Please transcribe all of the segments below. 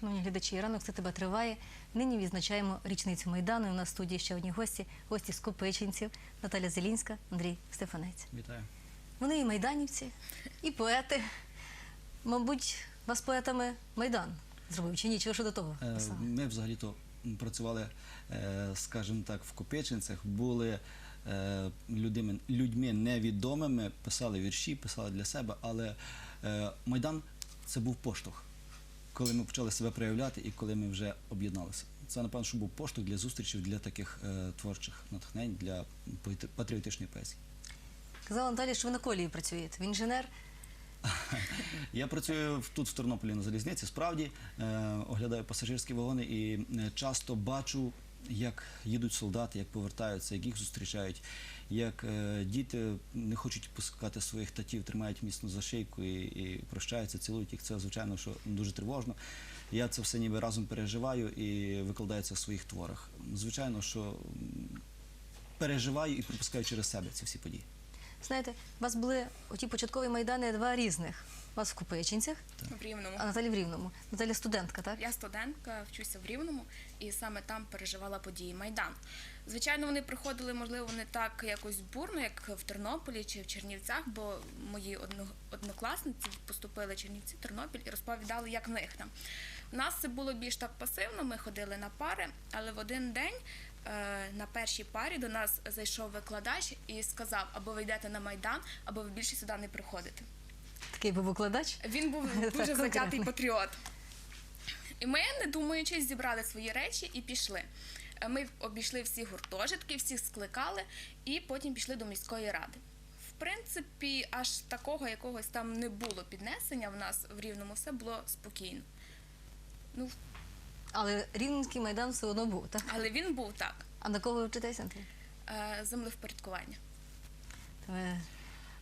Шановні глядачі, ранок це тебе триває. Нині відзначаємо річницю Майдану. І у нас в студії ще одні гості, гості з Копичинців, Наталя Зелінська, Андрій Стефанець. Вітаю. Вони і майданівці, і поети. Мабуть, вас поетами Майдан зробив чи ні? Чи ви що до того Е, писали? Ми взагалі-то працювали, е, скажімо так, в Копичинцях, були е, людьми, людьми невідомими, писали вірші, писали для себе, але Майдан це був поштовх, коли ми почали себе проявляти і коли ми вже об'єдналися. Це, напевно, що був поштовх для зустрічей, для таких е, творчих натхнень, для патріотичної поезії. Казала Наталі, що ви на колії працюєте. Ви інженер. Я працюю тут в Тернополі на залізниці. Справді е, оглядаю пасажирські вагони і е, часто бачу, як їдуть солдати, як повертаються, як їх зустрічають, як е, діти не хочуть пускати своїх татів, тримають міцно за шийку і, і прощаються, цілують їх. Це звичайно, що дуже тривожно. Я це все ніби разом переживаю і викладаю це в своїх творах. Звичайно, що переживаю і пропускаю через себе ці всі події. Знаєте, у вас були оті початкові майдани два різних. У вас в Копичинцях, в Рівному. а Наталі в Рівному. Наталя студентка, так? Я студентка, вчуся в Рівному, і саме там переживала події Майдан. Звичайно, вони приходили, можливо, не так якось бурно, як в Тернополі чи в Чернівцях, бо мої одно- однокласниці поступили в Чернівці, Тернопіль і розповідали, як в них там. У нас це було більш так пасивно. Ми ходили на пари, але в один день е, на першій парі до нас зайшов викладач і сказав: або ви йдете на майдан, або ви більше сюди не приходите. Такий був викладач. Він був дуже затятий патріот. І ми, не думаючи, зібрали свої речі і пішли. Е, Ми обійшли всі гуртожитки, всіх скликали і потім пішли до міської ради. В принципі, аж такого якогось там не було піднесення в нас в Рівному, все було спокійно. Ну, Але Рівненський майдан все одно був, так? але він був так. А на кого ви вчитесь, Андрій? е, Землевпорядкування. Ви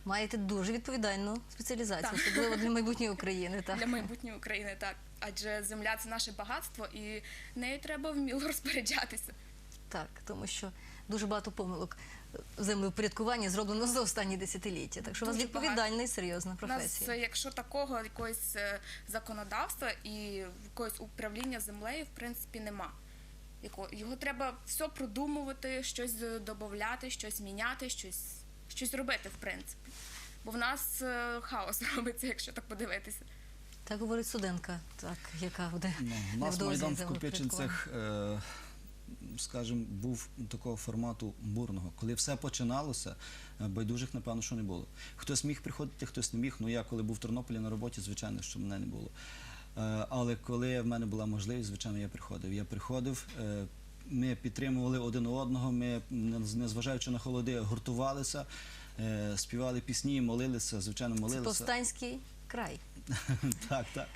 маєте дуже відповідальну спеціалізацію, Так. особливо для майбутньої України. Так? Для майбутньої України так. Адже земля це наше багатство, і нею треба вміло розпоряджатися. Так, тому що дуже багато помилок в землевпорядкуванні зроблено за останні десятиліття. Так що у вас Дуже відповідальна і серйозна У нас, професія. е, якщо такого якогось е, законодавства і якогось управління землею, в принципі, нема. Яко- Його треба все продумувати, щось додати, щось міняти, щось, щось робити, в принципі. Бо в нас е, хаос робиться, якщо так подивитися. Так говорить студентка, так, яка буде Ну, у нас Майдан в. Копичинцях, е, скажімо, був такого формату бурного. Коли все починалося, е, байдужих, напевно, що не було. Хтось міг приходити, хтось не міг. Ну, я коли був в Тернополі на роботі, звичайно, що мене не було. Е, але коли в мене була можливість, звичайно, я приходив. Я приходив. е, ми підтримували один одного, ми, незважаючи на холоди, гуртувалися, співали пісні, молилися, звичайно, Це молилися. повстанський край. Так, так.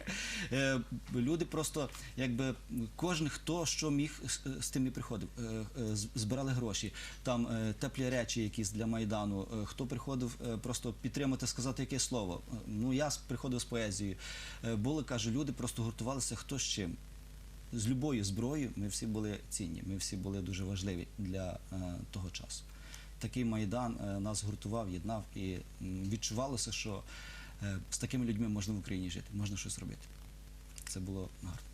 Е, люди просто, якби кожен, хто що міг з, з тим і приходив. Е, е, збирали гроші, там е, теплі речі якісь для Майдану. Е, хто приходив е, просто підтримати, сказати якесь слово. Е, Ну, я приходив з поезією. Е, були, кажу, люди просто гуртувалися хто з чим. З любою зброєю ми всі були цінні, ми всі були дуже важливі для е, того часу. Такий майдан е, нас гуртував, єднав і відчувалося, що е, з такими людьми можна в Україні жити, можна щось робити. Це було гарно.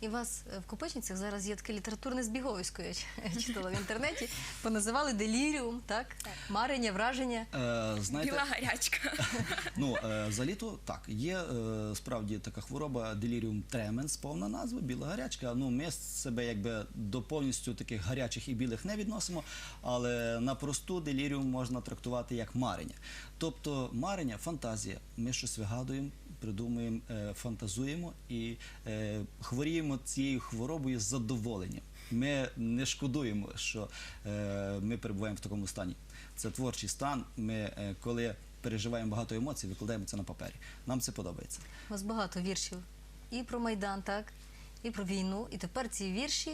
І у вас е, в Копичинцях зараз є таке літературне збіговисько, я читала в інтернеті, поназивали деліріум, так? Марення, враження. Е, знаєте, Біла гарячка. Ну, е, взагалі-то так, є е, справді така хвороба деліріум тременс, повна назва, біла гарячка. Ну, ми себе якби до повністю таких гарячих і білих не відносимо, але на просту деліріум можна трактувати як марення. Тобто марення, фантазія. Ми щось вигадуємо, придумуємо, е, фантазуємо і е, хворіємо цією хворобою з задоволенням. Ми не шкодуємо, що е, ми перебуваємо в такому стані. Це творчий стан. Ми, коли переживаємо багато емоцій, викладаємо це на папері. Нам це подобається. У вас багато віршів і про Майдан, так, і про війну. І тепер ці вірші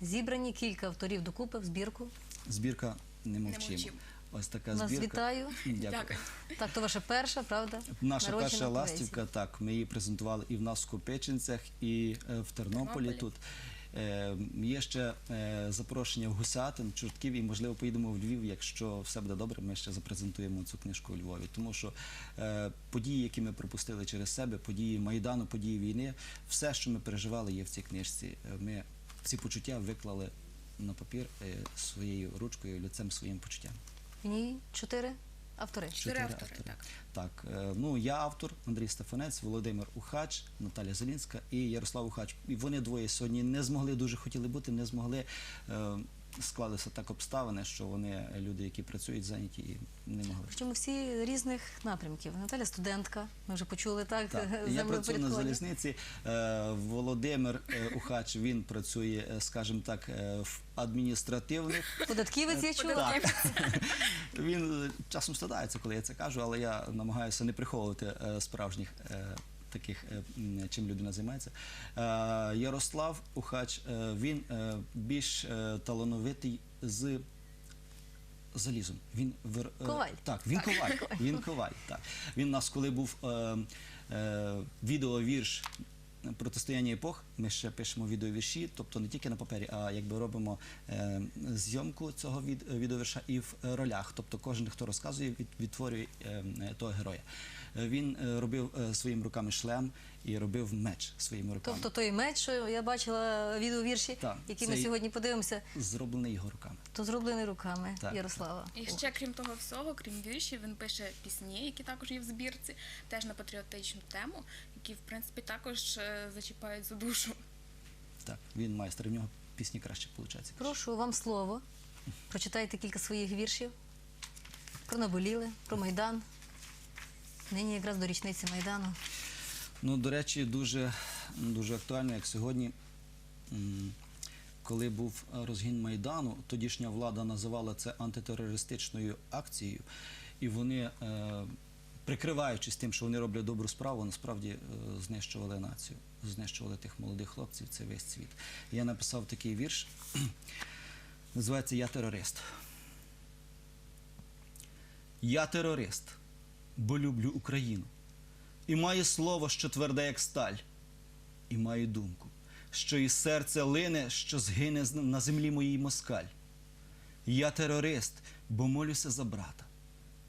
зібрані кілька авторів докупи в збірку. Збірка не мовчимо. Ось така Вас збірка. вітаю. Дякую. Дякую. Так, то ваша перша, правда? Наша народжена перша поезія. ластівка, так, ми її презентували і в нас в Копичинцях, і е, в Тернополі Тернополі. тут. Е, Є ще е, запрошення в Гусятин, Чортків, і можливо поїдемо в Львів. Якщо все буде добре, ми ще запрезентуємо цю книжку у Львові. Тому що е, події, які ми пропустили через себе, події майдану, події війни, все, що ми переживали, є в цій книжці. Е, Ми ці почуття виклали на папір е, своєю ручкою, лицем своїм почуттям. В ній чотири автори. Чотири автори, так. Так, е, ну я автор, Андрій Стефанець, Володимир Ухач, Наталя Зелінська і Ярослав Ухач. І вони двоє сьогодні не змогли, дуже хотіли бути, не змогли. Е, склалися так обставини, що вони люди, які працюють, зайняті і не могли. Причому всі різних напрямків. Наталя студентка, ми вже почули так. Так, я працюю на залізниці. Е, Володимир е, Ухач він працює, е, скажімо так, е, в адміністративних Податківець я чула. Він е, часом стидається, коли я це кажу, але я намагаюся не приховувати е, справжніх е, таких, е, чим людина займається. Е, Ярослав Ухач, е, він більш талановитий з залізом. Він вир- Коваль. Так, він коваль. Він коваль. Так. Він у нас, коли був е, е, відеовірш протистояння епох, ми ще пишемо відеовірші, тобто не тільки на папері, а якби робимо е, зйомку цього від, відеовірша і в ролях. Тобто кожен, хто розказує, від, відтворює е, того героя. Е, Він е, робив е, своїми руками шлем і робив меч своїми руками. Тобто той меч, що я бачила відеовірші, Так, які ми сьогодні подивимося, Зроблений його руками. то зроблений руками Так. Ярослава. І ще крім того всього, крім віршів, він пише пісні, які також є в збірці, теж на патріотичну тему, які в принципі також зачіпають за душу. Так, він майстер, в нього пісні краще виходить. Прошу вам слово. Прочитайте кілька своїх віршів про наболіле, про Майдан. Нині якраз до річниці Майдану. Ну, до речі, дуже, дуже актуально, як сьогодні, коли був розгін Майдану, тодішня влада називала це антитерористичною акцією, і вони, е, прикриваючись тим, що вони роблять добру справу, насправді е, знищували націю, знищували тих молодих хлопців, це весь світ. Я написав такий вірш, називається Я терорист. Я терорист, бо люблю Україну. І маю слово, що тверде, як сталь, і маю думку, що із серця лине, що згине на землі моїй москаль. Я терорист, бо молюся за брата,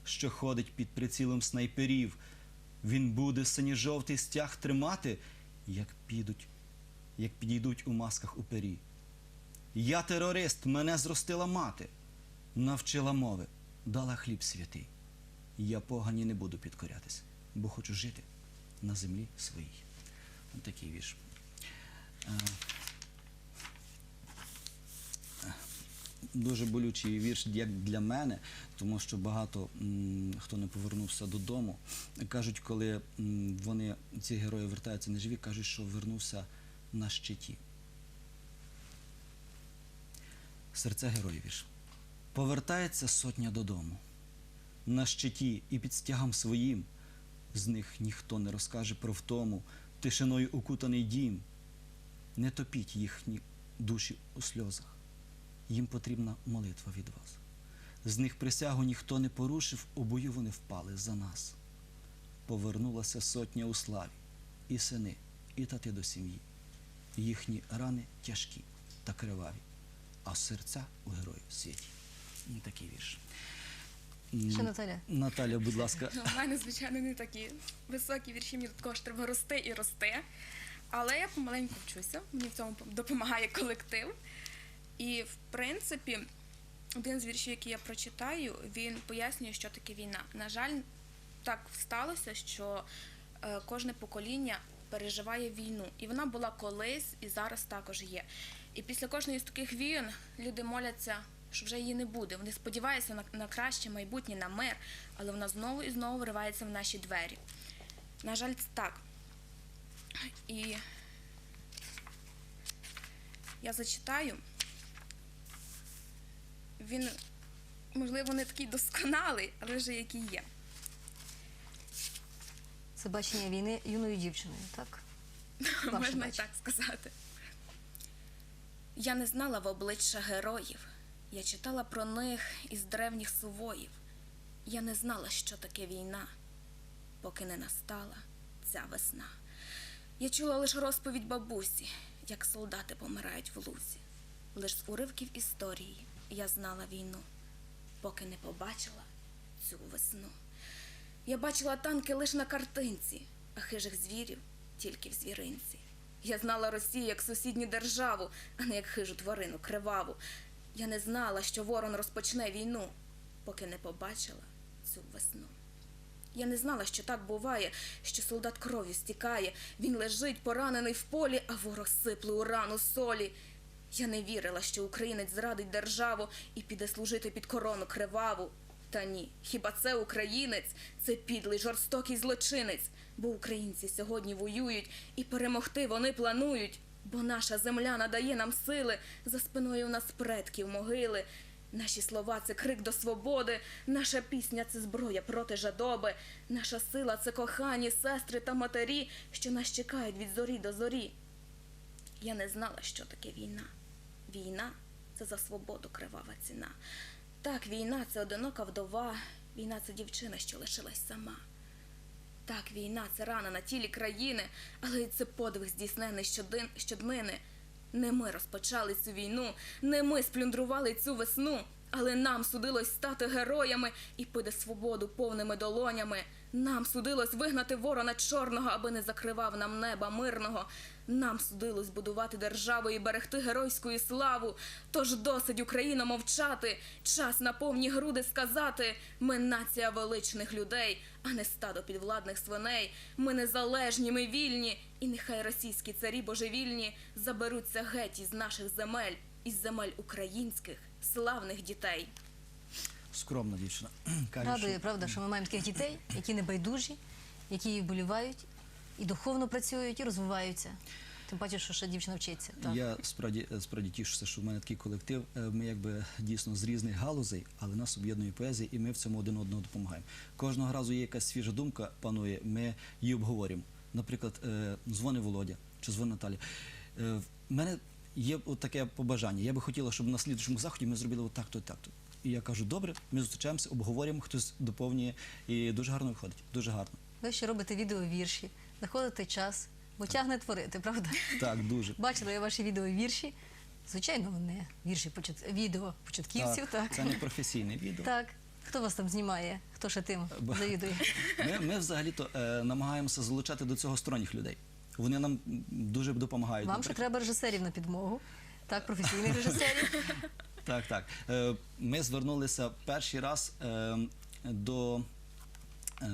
що ходить під прицілом снайперів. Він буде синьо-жовтий стяг тримати, як підуть, як підійдуть у масках у пері. Я терорист, мене зростила мати, навчила мови, дала хліб святий. Я погані не буду підкорятись, бо хочу жити на землі своїй. Ось такий вірш. Е, е, Дуже болючий вірш як для мене, тому що багато хто не повернувся додому. Кажуть, коли вони, ці герої вертаються на живі, кажуть, що вернувся на щиті. Серце героїв вірш. Повертається сотня додому на щиті і під стягом своїм. З них ніхто не розкаже про втому, тишиною укутаний дім. Не топіть їхні душі у сльозах. Їм потрібна молитва від вас. З них присягу ніхто не порушив, у бою вони впали за нас. Повернулася сотня у славі, і сини, і тати до сім'ї. Їхні рани тяжкі та криваві, а серця у героїв світі. Такий вірш. Ще Наталя. Наталя, будь ласка. У мене, звичайно, не такі високі вірші, мені також треба рости і рости. Але я помаленьку вчуся, мені в цьому допомагає колектив. І, в принципі, один з віршів, який я прочитаю, він пояснює, що таке війна. На жаль, так сталося, що е, кожне покоління переживає війну. І вона була колись і зараз також є. І після кожної з таких війн люди моляться, що вже її не буде. Вони сподіваються на, на краще майбутнє, на мир, але вона знову і знову вривається в наші двері. На жаль, це так. І я зачитаю. Він, можливо, не такий досконалий, але вже який є. Це бачення війни юною дівчиною, так? Ваше Можна і бачення. так сказати. Я не знала в обличчя героїв. Я читала про них із древніх сувоїв. Я не знала, що таке війна, поки не настала ця весна. Я чула лише розповідь бабусі, як солдати помирають в лузі. Лиш з уривків історії я знала війну, поки не побачила цю весну. Я бачила танки лише на картинці, а хижих звірів тільки в звіринці. Я знала Росію як сусідню державу, а не як хижу тварину криваву. Я не знала, що ворон розпочне війну, поки не побачила цю весну. Я не знала, що так буває, що солдат кров'ю стікає, він лежить поранений в полі, а ворог сипле у рану солі. Я не вірила, що українець зрадить державу і піде служити під корону криваву. Та ні, хіба це українець? Це підлий жорстокий злочинець, бо українці сьогодні воюють і перемогти вони планують. Бо наша земля надає нам сили, за спиною у нас предків могили. Наші слова це крик до свободи, наша пісня це зброя проти жадоби, наша сила це кохані сестри та матері, що нас чекають від зорі до зорі. Я не знала, що таке війна. Війна це за свободу кривава ціна. Так, війна це одинока вдова, війна це дівчина, що лишилась сама. Так, війна це рана на тілі країни, але і це подвиг здійснений щодин, щоднини. Не ми розпочали цю війну, не ми сплюндрували цю весну, але нам судилось стати героями і пити свободу повними долонями. Нам судилось вигнати ворона чорного, аби не закривав нам неба мирного. Нам судилось будувати державу і берегти геройську славу. Тож досить Україна мовчати. Час на повні груди сказати. Ми нація величних людей, а не стадо підвладних свиней. Ми незалежні, ми вільні, і нехай російські царі божевільні заберуться геть із наших земель, із земель українських славних дітей. Скромна дівчина. Каже, Радує, що- правда, що ми маємо таких дітей, які не байдужі, які вболівають і духовно працюють, і розвиваються. Тим паче, що ще дівчина вчиться. Так. Я справді справді тішуся, що в мене такий колектив. Е, Ми якби дійсно з різних галузей, але нас об'єднує поезія, і ми в цьому один одного допомагаємо. Кожного разу є якась свіжа думка, панує. Ми її обговорюємо. Наприклад, е, дзвони Володя чи дзвони Наталя. Е, В мене є от таке побажання. Я би хотіла, щоб на слідчому заході ми зробили отак, то так. І я кажу, добре, ми зустрічаємося, обговорюємо, хтось доповнює, і дуже гарно виходить. Дуже гарно. Ви ще робите відеовірші, знаходите час, бо тягне творити, правда? Так, дуже. Бачила я ваші відеовірші. Звичайно, не вірші почат... відео початківців, так. Це не професійне відео. Так. Хто вас там знімає? Хто ще тим завідує? Ми, ми взагалі-то е, намагаємося залучати до цього сторонніх людей. Вони нам дуже допомагають. Вам ще треба режисерів на підмогу. Так, професійних режисерів. Так, так. Е, Ми звернулися перший раз е, до е,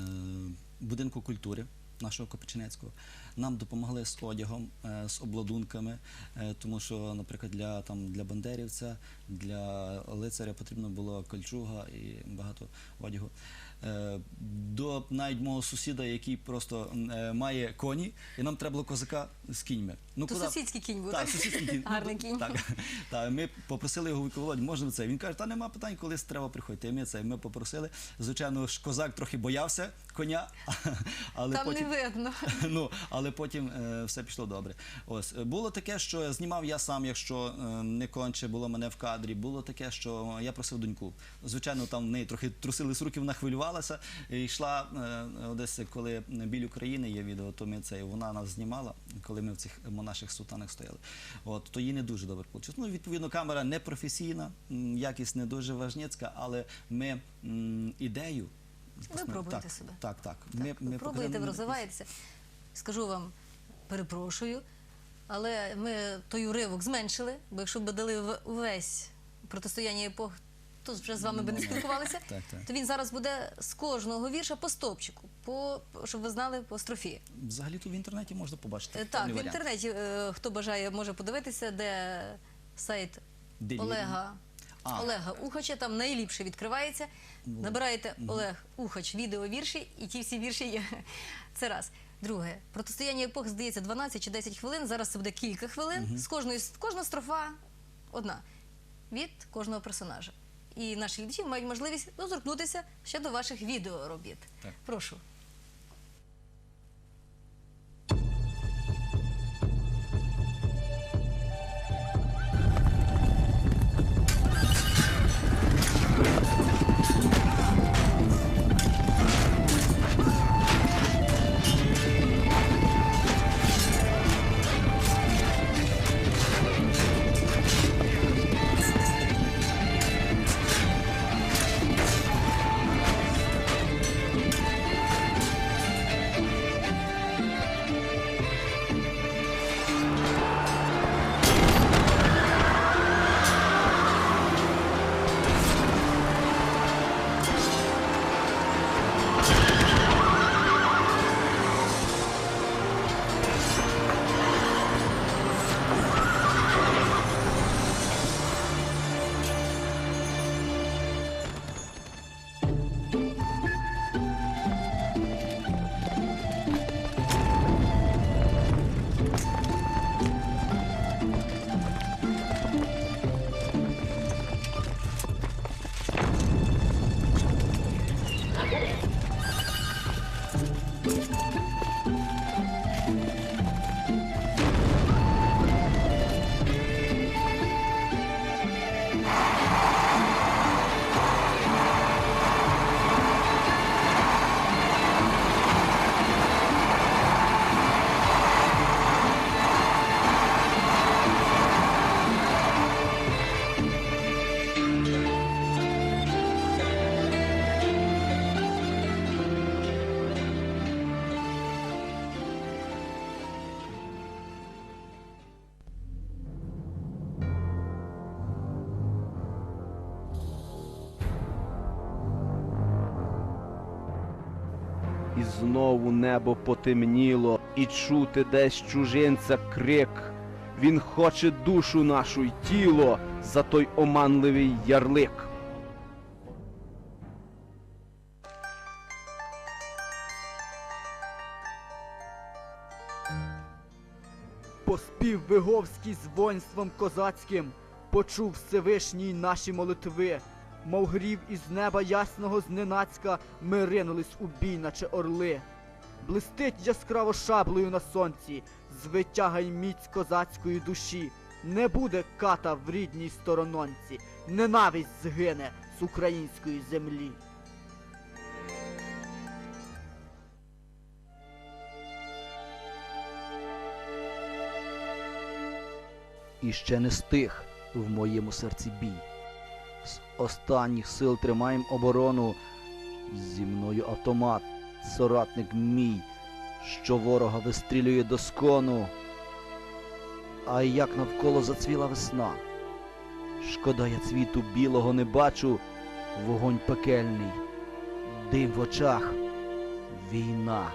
будинку культури нашого Копичинецького. Нам допомогли з одягом, з обладунками, тому що, наприклад, для, там, для бандерівця, для лицаря потрібно було кольчуга і багато одягу. Е, До навіть мого сусіда, який просто е, має коні, і нам треба було козака з кіньми. Ну, То куди- сусідський кінь був, Так, так? сусідський кінь. Гарний Ну, кінь. Так, так, ми попросили його Володь, можна це? Він каже, та нема питань, колись треба приходити. І ми це. Ми попросили. Звичайно, ж козак трохи боявся коня, але Там потім. не видно. Ну, але потім е, все пішло добре. Ось е, було таке, що знімав я сам, якщо е, не конче було мене в кадрі. Було таке, що я просив доньку. Звичайно, там в неї трохи трусились руки, вона хвилювалася. І йшла е, десь, коли біль України є відео, то ми це вона нас знімала, коли ми в цих монаших сутанах стояли. От то їй не дуже добре вийшло. Ну, відповідно, камера не професійна, якість не дуже важнецька, але ми м, ідею. Ви пробуєте так, себе. Так, так. Так, ви пробуєте, ви розвиваєтеся. Скажу вам, перепрошую, але ми той уривок зменшили, бо якщо б дали в- увесь протистояння епох, то вже з вами би не Ну, спілкувалися. Так, так. То він зараз буде з кожного вірша по стовпчику, по, щоб ви знали по строфі. Взагалі-то в інтернеті можна побачити. Е, Так, в варіант. інтернеті, е, хто бажає, може подивитися, де сайт Де Олега. А. Олега Ухача, там найліпше відкривається. Набираєте Олег Ухач відеовірші, і ті всі вірші є. Це раз. Друге, протистояння епох здається 12 чи 10 хвилин. Зараз це буде кілька хвилин. З кожної кожна строфа одна від кожного персонажа. І наші глядачі мають можливість дозоркнутися ще до ваших відеоробіт. Так. Прошу. Знову небо потемніло, і чути десь чужинця крик. Він хоче душу нашу й тіло за той оманливий ярлик. Поспів Виговський з воїнством козацьким, почув Всевишній наші молитви, мов грів із неба ясного зненацька, ми ринулись у бій, наче орли. Блистить яскраво шаблею на сонці, звитяга й міць козацької душі. Не буде ката в рідній сторононці, ненависть згине з української землі. і ще не стих в моєму серці бій. З останніх сил тримаєм оборону. Зі мною автомат, соратник мій, що ворога вистрілює до скону. А як навколо зацвіла весна. Шкода, я цвіту білого не бачу, вогонь пекельний, дим в очах, війна.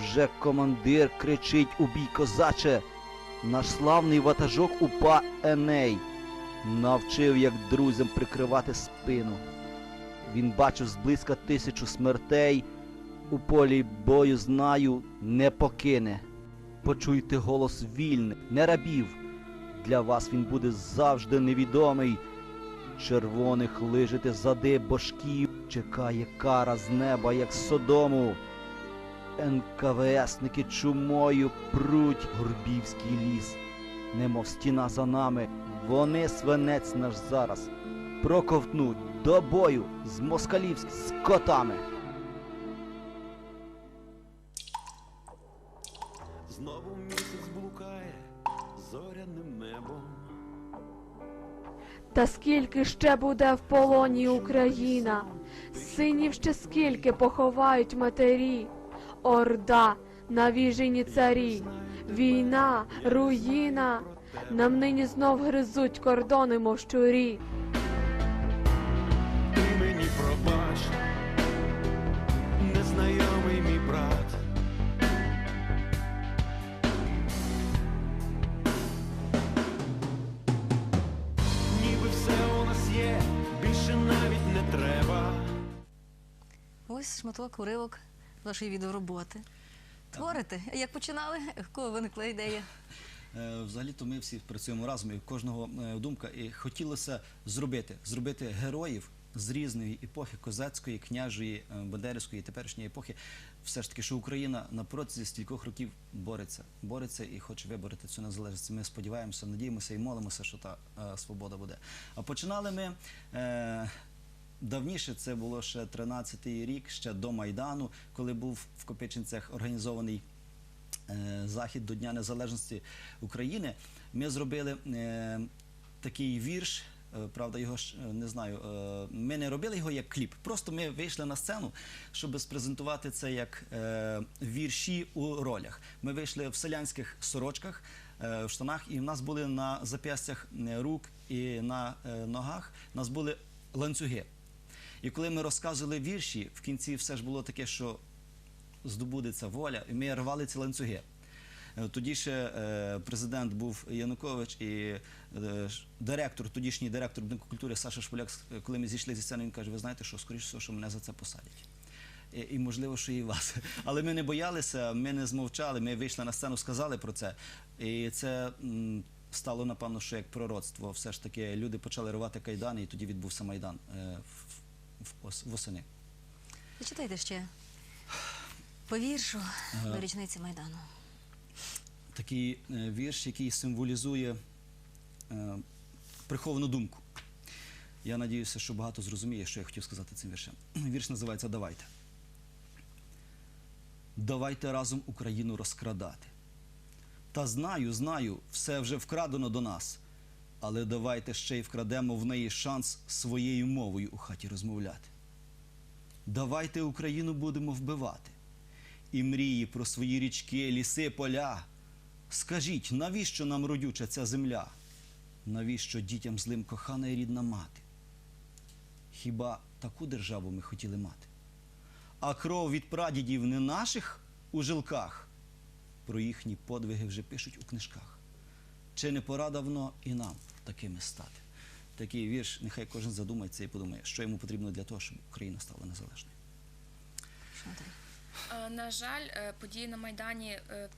Вже командир кричить у бій козаче. Наш славний ватажок упа Еней навчив, як друзям прикривати спину. Він бачив зблизька тисячу смертей, у полі бою знаю, не покине. Почуйте голос вільний, не рабів. Для вас він буде завжди невідомий. Червоних лижите зади божків, чекає кара з неба, як Содому. НКВСники чумою пруть Горбівський ліс, немов стіна за нами, вони свинець наш зараз проковтнуть до бою з москалівськими скотами. Знову місяць блукає зоряним небом. Та скільки ще буде в полоні Україна? Синів ще скільки поховають матері? Орда, навіжені царі, війна, руїна. Нам нині знов гризуть кордони, мов щурі. Ти мені пробач, незнайомий мій брат. Ніби все у нас є, більше навіть не треба. Ось шматок уривок вашої відеороботи. Творите? Як починали? В кого виникла ідея? Е, Взагалі-то ми всі працюємо разом, і в кожного е, думка. І хотілося зробити, зробити героїв з різної епохи козацької, княжої, е, бандерівської, теперішньої епохи. Все ж таки, що Україна на протязі стількох років бореться, бореться і хоче виборити цю незалежність. Ми сподіваємося, надіємося і молимося, що та свобода буде. А починали ми. Давніше це було ще 13-й рік, ще до Майдану, коли був в Копичинцях організований захід до Дня Незалежності України. Ми зробили е, такий вірш. е, Правда, його ж е, не знаю. е, Ми не робили його як кліп. Просто ми вийшли на сцену, щоб спрезентувати це як е, вірші у ролях. Ми вийшли в селянських сорочках, е, в штанах, і в нас були на зап'ястях е, рук і на е, ногах. У нас були ланцюги. І коли ми розказували вірші, в кінці все ж було таке, що здобудеться воля, і ми рвали ці ланцюги. Е, Тоді ще е, президент був Янукович і е, директор, тодішній директор будинку культури Саша Шполяк, коли ми зійшли зі сцени, він каже: ви знаєте, що скоріш всього, що мене за це посадять. І, можливо, що і вас. Але ми не боялися, ми не змовчали, ми вийшли на сцену, сказали про це. І це стало, напевно, що як пророцтво. Все ж таки люди почали рвати кайдани, і тоді відбувся Майдан восени. Зачитайте ще по віршу до річниці Майдану. такий е, вірш, який символізує е, приховану думку. Я надіюся, що багато зрозуміє, що я хотів сказати цим віршем. Вірш називається Давайте. Давайте разом Україну розкрадати. Та знаю, знаю, все вже вкрадено до нас. Але давайте ще й вкрадемо в неї шанс своєю мовою у хаті розмовляти. Давайте Україну будемо вбивати. І мрії про свої річки, ліси, поля. Скажіть, навіщо нам родюча ця земля? Навіщо дітям злим кохана і рідна мати? Хіба таку державу ми хотіли мати? а кров від прадідів не наших у жилках. Про їхні подвиги вже пишуть у книжках. Чи не пора давно і нам такими стати? Такий вірш, нехай кожен задумається і подумає, що йому потрібно для того, щоб Україна стала незалежною. Е, На жаль, е, події на Майдані е,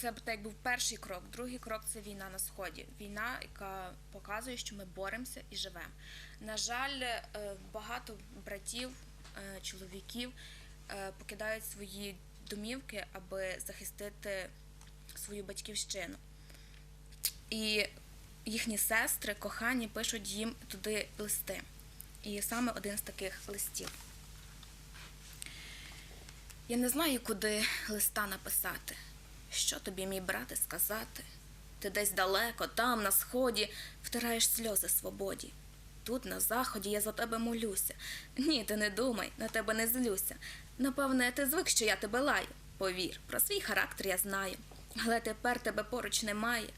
це так був перший крок. Другий крок це війна на сході. Війна, яка показує, що ми боремося і живемо. На жаль, багато братів, чоловіків покидають свої домівки, аби захистити свою батьківщину. І їхні сестри, кохані, пишуть їм туди листи. І саме один з таких листів. Я не знаю, куди листа написати. Що тобі, мій брате, сказати? Ти десь далеко, там, на сході, втираєш сльози свободі. Тут, на заході, я за тебе молюся. Ні, ти не думай, на тебе не злюся. Напевне, ти звик, що я тебе лаю. Повір, про свій характер я знаю. Але тепер тебе поруч немає.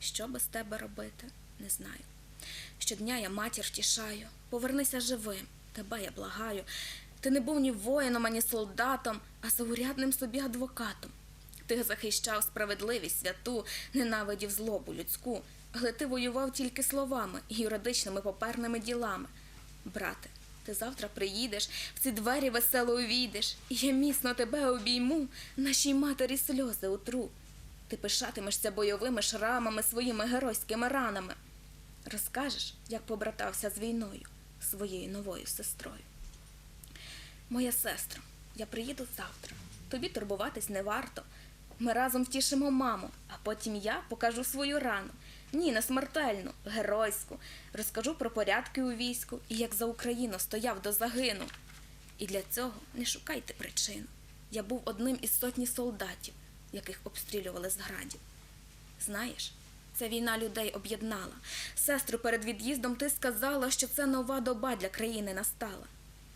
Що без тебе робити, не знаю. Щодня я матір втішаю, повернися живим, тебе я благаю. Ти не був ні воїном, ані солдатом, а заурядним собі адвокатом. Ти захищав справедливість святу, ненавидів злобу людську, але ти воював тільки словами юридичними поперними ділами. Брате, ти завтра приїдеш, в ці двері весело увійдеш, і я міцно тебе обійму, нашій матері сльози утру. Ти пишатимешся бойовими шрамами, своїми геройськими ранами. Розкажеш, як побратався з війною, своєю новою сестрою. Моя сестро, я приїду завтра. Тобі турбуватись не варто. Ми разом втішимо маму, а потім я покажу свою рану. Ні, не смертельну, геройську. Розкажу про порядки у війську і як за Україну стояв до загину. І для цього не шукайте причину. Я був одним із сотні солдатів, яких обстрілювали з градів. Знаєш, ця війна людей об'єднала. Сестру, перед від'їздом ти сказала, що це нова доба для країни настала.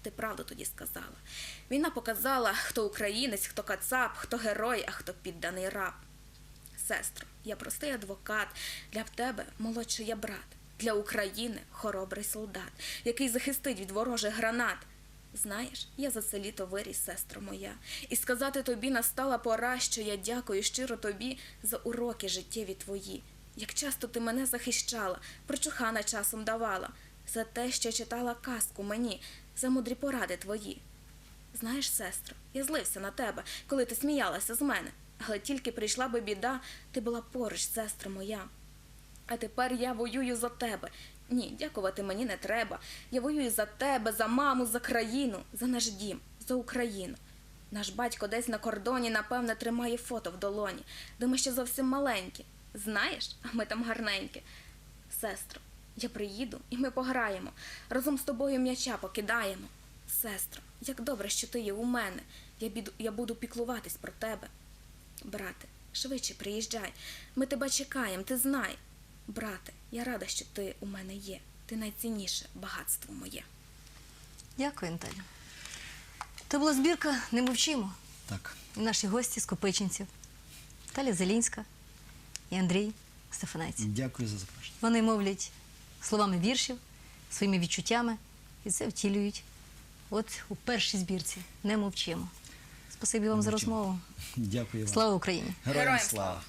Ти правду тоді сказала. Війна показала, хто українець, хто кацап, хто герой, а хто підданий раб. Сестро, я простий адвокат, для тебе молодший я брат, для України хоробрий солдат, який захистить від ворожих гранат. Знаєш, я за це літо виріс, сестро моя, і сказати тобі настала пора, що я дякую щиро тобі за уроки життєві твої. Як часто ти мене захищала, прочухана часом давала, за те, що читала казку мені, за мудрі поради твої. Знаєш, сестро, я злився на тебе, коли ти сміялася з мене, але тільки прийшла би біда, ти була поруч, сестра моя. А тепер я воюю за тебе. Ні, дякувати мені не треба. Я воюю за тебе, за маму, за країну, за наш дім, за Україну. Наш батько десь на кордоні, напевне, тримає фото в долоні, де ми ще зовсім маленькі. Знаєш, а ми там гарненькі. Сестро, я приїду і ми пограємо. Разом з тобою м'яча покидаємо. Сестро, як добре, що ти є у мене. Я, біду, я буду піклуватись про тебе. Брате, швидше приїжджай. Ми тебе чекаємо, ти знай. Брате, я рада, що ти у мене є. Ти найцінніше багатство моє. Дякую, Наталя. Це була збірка Не мовчимо. Так. І наші гості з Копичинців. Таля Зелінська і Андрій Стефанець. Дякую за запрошення. Вони мовлять словами віршів, своїми відчуттями і це втілюють. От у першій збірці не мовчимо. Спасибі вам за розмову. Дякую вам. Слава Україні! Героям слава!